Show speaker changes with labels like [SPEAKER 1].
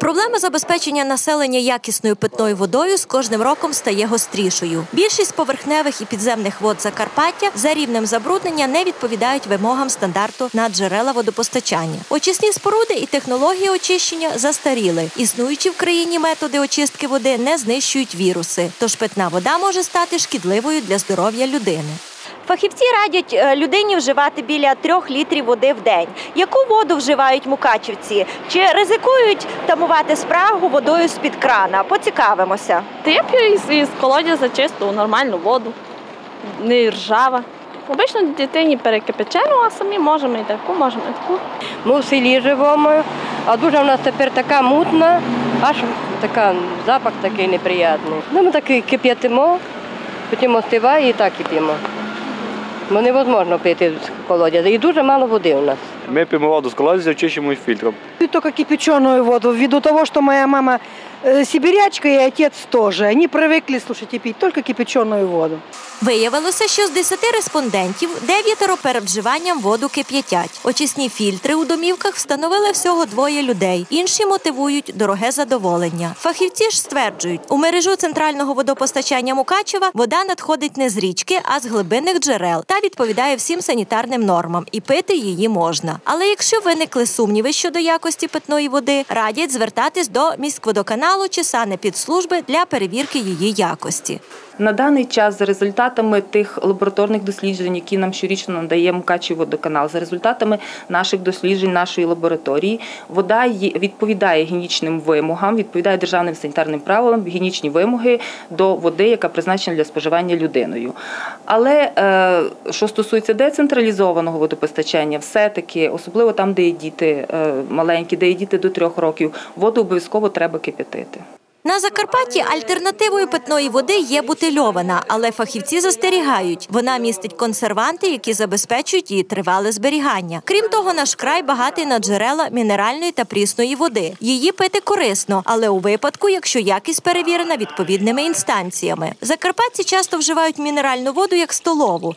[SPEAKER 1] Проблема забезпечення населення якісною питною водою з кожним роком стає гострішою. Більшість поверхневих і підземних вод Закарпаття за рівнем забруднення не відповідають вимогам стандарту на джерела водопостачання. Очисні споруди і технології очищення застаріли. Існуючі в країні методи очистки води не знищують віруси, тож питна вода може стати шкідливою для здоров'я людини. Фахівці радять е, людині вживати біля трьох літрів води в день. Яку воду вживають мукачівці? Чи ризикують тамувати спрагу водою з під крана? Поцікавимося.
[SPEAKER 2] Та я п'ю із, із колодязя чисту, нормальну воду, не ржава. Обично дитині перекипячену, а самі можемо і таку, можемо і таку.
[SPEAKER 3] Ми в селі живемо, а дуже в нас тепер така мутна, аж така запах такий неприємний. Ну, ми так і кип'ятимо, потім остиває і так і п'ємо. Бо невозможно пити з колодязя. І дуже мало води у нас.
[SPEAKER 4] Ми п'ємо воду з колодязя, очищуємо фільтром.
[SPEAKER 5] Пью только кипяченую воду, ввиду того, что моя мама сибирячка и отец тоже. Они привыкли, слушайте, пить только кипяченую воду.
[SPEAKER 1] Виявилося, що з 10 респондентів дев'ятеро перед вживанням воду кип'ятять. Очисні фільтри у домівках встановили всього двоє людей. Інші мотивують дороге задоволення. Фахівці ж стверджують, у мережу центрального водопостачання Мукачева вода надходить не з річки, а з глибинних джерел та відповідає всім санітарним нормам, і пити її можна. Але якщо виникли сумніви щодо якості питної води, радять звертатись до міськводоканалу чи санепідслужби для перевірки її якості.
[SPEAKER 6] На даний час за результатами тих лабораторних досліджень, які нам щорічно надає Мукачів водоканал, за результатами наших досліджень нашої лабораторії, вода відповідає гігієнічним вимогам, відповідає державним санітарним правилам, гігієнічні вимоги до води, яка призначена для споживання людиною. Але е, що стосується децентралізованого водопостачання, все-таки, особливо там, де є діти е, маленькі, де є діти до трьох років, воду обов'язково треба кип'ятити.
[SPEAKER 1] На Закарпатті альтернативою питної води є бутильована, але фахівці застерігають, вона містить консерванти, які забезпечують її тривале зберігання. Крім того, наш край багатий на джерела мінеральної та прісної води. Її пити корисно, але у випадку, якщо якість перевірена відповідними інстанціями. Закарпатці часто вживають мінеральну воду як столову.